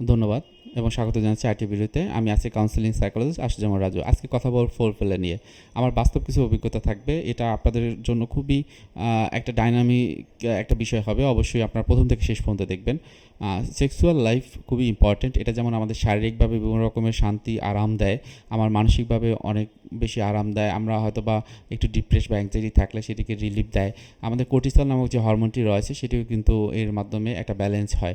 ধন্যবাদ এবং স্বাগত জানাচ্ছি আইটি ভিডিওতে আমি আছি কাউন্সিলিং সাইকোলজিস্ট আশুজামা রাজু আজকে কথা বল ফোর ফেলে নিয়ে। আমার বাস্তব কিছু অভিজ্ঞতা থাকবে। এটা আপনাদের জন্য খুবই একটা ডাইনামিক একটা বিষয় হবে। অবশ্যই আপনারা প্রথম থেকে শেষ পর্যন্ত দেখবেন। সেক্সুয়াল লাইফ খুবই ইম্পর্ট্যান্ট এটা যেমন আমাদের শারীরিকভাবে বিভিন্ন রকমের শান্তি, আরাম দেয়। আমার মানসিকভাবে অনেক বেশি আরাম দেয়। আমরা হয়তো বা একটু ডিপ্রেস বা অ্যাংজাইটি থাকলে সেটিকে রিলিফ দেয়। আমাদের কোর্টিসল নামক যে হরমোনটি রয়েছে, সেটিও কিন্তু এর মাধ্যমে একটা ব্যালেন্স হয়।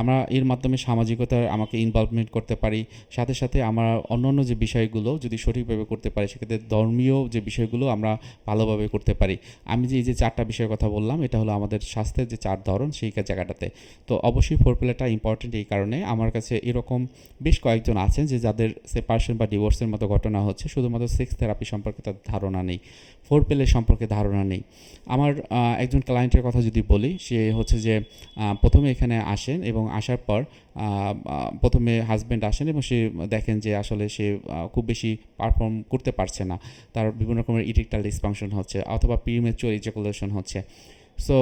আমরা এর মাধ্যমে সামাজিকতার আমাকে ইনভলভমেন্ট করতে পারি, সাথে সাথে আমরা অন্যান্য যে বিষয়গুলো যদি সঠিকভাবে করতে পারি, সেক্ষেত্রে ধর্মীয় যে বিষয়গুলো আমরা ভালোভাবে করতে পারি। আমি যে এই যে চারটা বিষয়ের কথা বললাম, এটা হলো আমাদের স্বাস্থ্যের যে চার ধরন, সেই জায়গাটাতে। তো অবশ্যই ফোর প্লেটা ইম্পর্টেন্ট এই কারণে। আমার কাছে এরকম বেশ কয়েকজন আছেন যে যাদের সেপারেশন বা ডিভোর্সের মতো ঘটনা হচ্ছে, শুধুমাত্র সেক্স থেরাপি সম্পর্কে তার ধারণা নেই ফোর পেলে সম্পর্কে ধারণা নেই। আমার একজন ক্লায়েন্টের কথা যদি বলি, সে হচ্ছে যে প্রথমে এখানে আসেন এবং আসার পর প্রথমে হাজব্যান্ড আসেন এবং সে দেখেন যে আসলে সে খুব বেশি পারফর্ম করতে পারছে না। তার বিভিন্ন রকমের ইরেকটাল ডিসফাংশন হচ্ছে অথবা প্রিমেচুয়ার ইজাকুলেশন হচ্ছে। সো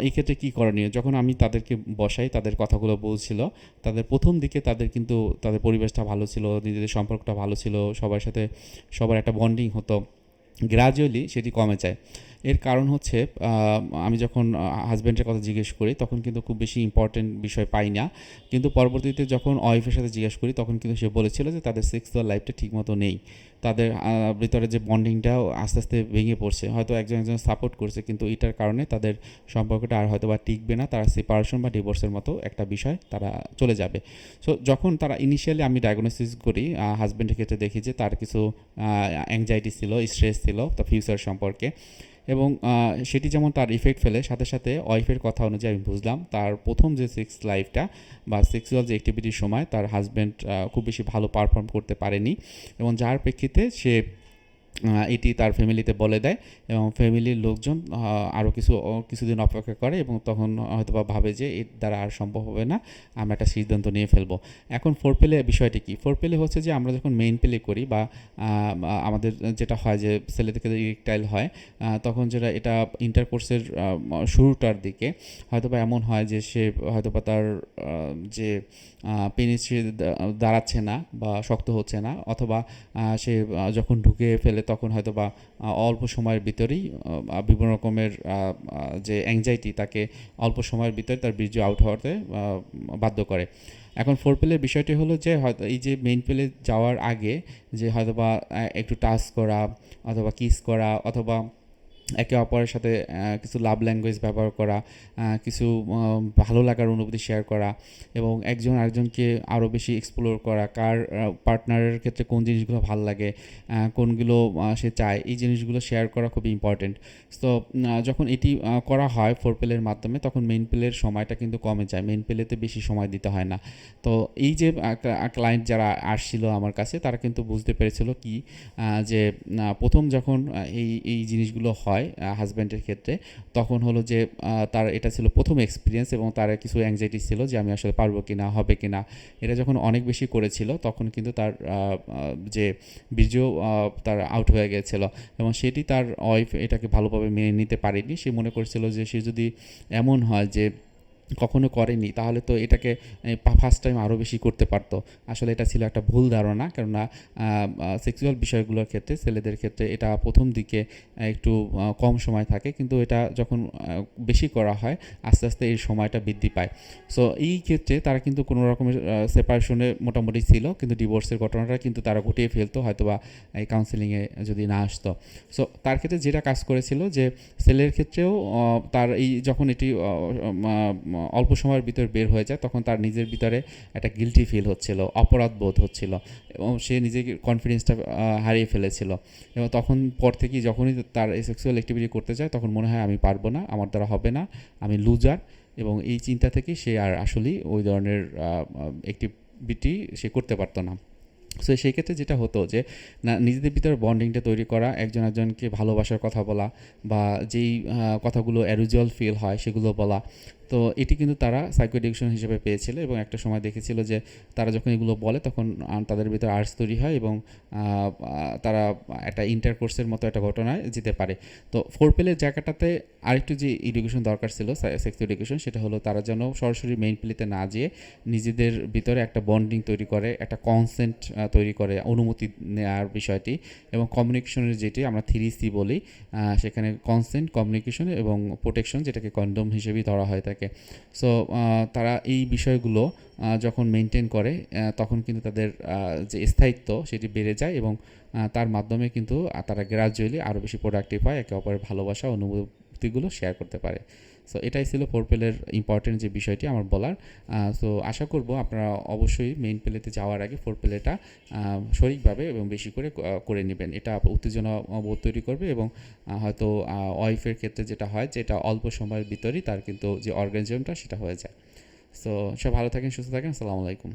এই ক্ষেত্রে কী করণীয়? যখন আমি তাদেরকে বসাই, তাদের কথাগুলো বলছিল, তাদের প্রথম দিকে তাদের কিন্তু তাদের পরিবেশটা ভালো ছিল, নিজেদের সম্পর্কটা ভালো ছিল, সবার সাথে সবার একটা বন্ডিং হতো। গ্রাজুয়ালি সেটি কমে যায়। এর কারণ হচ্ছে আমি যখন হাজব্যান্ডের কথা জিজ্ঞেস করি, তখন কিন্তু খুব বেশি ইম্পর্টেন্ট বিষয় পাই না। কিন্তু পরবর্তীতে যখন ওয়াইফের সাথে জিজ্ঞেস করি, তখন কিন্তু সে বলেছিল যে তাদের সেক্সুয়াল লাইফটা ঠিকমতো নেই। তাদের ভিতরে যে বন্ডিংটাও আস্তে আস্তে ভেঙে পড়ছে। হয়তো একজন একজন সাপোর্ট করছে, কিন্তু এটার কারণে তাদের সম্পর্কটা আর হয়তো বা টিকবে না। তারা সেপারেশন বা ডিভোর্সের মতো একটা বিষয় তারা চলে যাবে। সো যখন তারা ইনিশিয়ালি আমি ডায়াগনোসিস করি হাজব্যান্ডের ক্ষেত্রে দেখি যে তার কিছু অ্যাংজাইটি ছিল স্ট্রেস ছিল তার ফিউচার সম্পর্কে। এবং সেটি যেমন তার ইফেক্ট ফেলে, সাথে সাথে ওয়াইফের কথা অনুযায়ী আমি বুঝলাম, তার প্রথম যে সেক্স লাইফটা বা সেক্সুয়াল যে অ্যাক্টিভিটির সময় তার হাজব্যান্ড খুব বেশি ভালো পারফর্ম করতে পারেনি এবং যার প্রেক্ষিতে সে এটি তার ফ্যামিলিতে বলে দেয় এবং ফ্যামিলির লোকজন আরও কিছু কিছুদিন অপেক্ষা করে এবং তখন হয়তো বা ভাবে যে এর দ্বারা আর সম্ভব হবে না, আমরা একটা সিদ্ধান্ত নিয়ে ফেলব। এখন ফোর পেলে বিষয়টি কি? ফোর পেলে হচ্ছে যে আমরা যখন মেইন পেলে করি বা আমাদের যেটা হয় যে ছেলে থেকে ইরেকটাইল হয় তখন যেটা এটা ইন্টারকোর্সের শুরুটার দিকে হয়তো বা এমন হয় যে সে হয়তো বা তার যে পেনিস দাঁড়াচ্ছে না বা শক্ত হচ্ছে না অথবা সে যখন ঢুকে ফেলে তখন হয়তো বা অল্প সময়ের ভিতরেই বিভিন্ন রকমের যে অ্যাংজাইটি তাকে অল্প সময়ের ভিতরে তার বীর্য আউট হওয়াতে বাধ্য করে। এখন ফোর প্লের বিষয়টি হলো যে, হয়তো এই যে মেইন প্লে যাওয়ার আগে যে হয়তো বা একটু টাচ করা, অথবা কিস করা, অথবা একে অপরের সাথে কিছু লাভ ল্যাঙ্গুয়েজ ব্যবহার করা কিছু ভালো লাগার অনুভূতি শেয়ার করা এবং একজন আরেকজনকে আরও বেশি এক্সপ্লোর করা, কার পার্টনারের ক্ষেত্রে কোন জিনিসগুলো ভালো লাগে কোনগুলো সে চায়, এই জিনিসগুলো শেয়ার করা খুবই ইম্পর্টেন্ট তো যখন এটি করা হয় ফোর পেলের মাধ্যমে, তখন মেইন পেলের সময়টা কিন্তু কমে যায় মেইন পেলেতে বেশি সময় দিতে হয় না। তো এই যে ক্লায়েন্ট যারা আসছিল আমার কাছে, তারা কিন্তু বুঝতে পেরেছিল কি যে প্রথম যখন এই এই জিনিসগুলো হয় হাজব্যান্ডের ক্ষেত্রে, তখন হলো যে তার এটা ছিল প্রথম এক্সপিরিয়েন্স এবং তার কিছু অ্যাংজাইটি ছিল যে আমি আসলে পারব কি না হবে কি না এটা যখন অনেক বেশি করেছিল, তখন কিন্তু তার যে বীর্য তার আউট হয়ে গেছিল এবং সেটি তার ওয়াইফ এটাকে ভালোভাবে মেনে নিতে পারেনি। সে মনে করছিল যে সে যদি এমন হয় যে কখনো করেনি, তাহলে তো এটাকে ফার্স্ট টাইম আরও বেশি করতে পারতো। আসলে এটা ছিল একটা ভুল ধারণা, কেননা সেক্সুয়াল বিষয়গুলোর ক্ষেত্রে, ছেলেদের ক্ষেত্রে এটা প্রথম দিকে একটু কম সময় থাকে, কিন্তু এটা যখন বেশি করা হয়, আস্তে আস্তে এই সময়টা বৃদ্ধি পায়। সো এই ক্ষেত্রে তারা কিন্তু কোনো রকমের সেপারেশনে মোটামুটি ছিল, কিন্তু ডিভোর্সের ঘটনাটা কিন্তু তারা ঘটিয়ে ফেলতো হয়তো বা এই কাউন্সিলিংয়ে যদি না আসতো। সো তার ক্ষেত্রে যেটা কাজ করেছিল যে, ছেলের ক্ষেত্রেও তার এই যখন এটি অল্প সময়ের ভিতর বের হয়ে যায়, তখন তার নিজের ভিতরে একটা গিলটি ফিল হচ্ছিল, অপরাধ বোধ হচ্ছিল এবং সে নিজেকে কনফিডেন্সটা হারিয়ে ফেলেছিল। এবং তখন পর থেকেই যখনই তার সেক্সুয়াল অ্যাক্টিভিটি করতে যায়, তখন মনে হয় আমি পারব না, আমার দ্বারা হবে না, আমি লুজার এবং এই চিন্তা থেকেই সে আর আসলেই ওই ধরনের অ্যাক্টিভিটি সে করতে পারতো না। সো সেই ক্ষেত্রে যেটা হতো যে, না, নিজেদের ভিতরে বন্ডিংটা তৈরি করা, একজন একজনকে ভালোবাসার কথা বলা বা যেই কথাগুলো অ্যারুজুয়াল ফিল হয় সেগুলো বলা তো এটি কিন্তু তারা সাইকো এডুকেশন হিসেবে পেয়েছিল এবং একটা সময় দেখেছিল যে তারা যখন এগুলো বলে তখন তাদের ভিতরে আর্টস তৈরি হয় এবং তারা একটা ইন্টার কোর্সের মতো একটা ঘটনায় যেতে পারে। তো ফোর পেলের জায়গাটাতে আরেকটু যে এডুকেশন দরকার ছিল সেক্স এডুকেশন সেটা হলো তারা যেন সরাসরি মেইন প্লেতে না যেয়ে নিজেদের ভিতরে একটা বন্ডিং তৈরি করে, একটা কনসেন্ট তৈরি করে অনুমতি নেওয়ার বিষয়টি এবং কমিউনিকেশনের যেটি আমরা থ্রি সি বলি সেখানে কনসেন্ট কমিউনিকেশন এবং প্রোটেকশন যেটাকে কন্ডম হিসেবেই ধরা হয় থাকে সো তারা এই বিষয়গুলো যখন মেনটেন করে তখন কিন্তু তাদের যে স্থায়িত্ব সেটি বেড়ে যায় এবং তার মাধ্যমে কিন্তু তারা গ্রাজুয়ালি আরও বেশি প্রোডাক্টিভ হয়, একে অপরের ভালোবাসা, অনুভূতিগুলো শেয়ার করতে পারে। সো এটাই ছিল ফোর পেলের ইম্পর্টেন্ট যে বিষয়টি আমার বলার। সো আশা করব আপনারা অবশ্যই মেইন পেলেতে যাওয়ার আগে ফোর পেলেটা সঠিকভাবে এবং বেশি করে করে নেবেন। এটা উত্তেজনা বোধ তৈরি করবে এবং হয়তো ওয়াইফের ক্ষেত্রে যেটা হয় যেটা অল্প সময়ের ভিতরেই তার কিন্তু যে অর্গানিজমটা সেটা হয়ে যায়। সো সব ভালো থাকেন, সুস্থ থাকেন। আসসালামু আলাইকুম।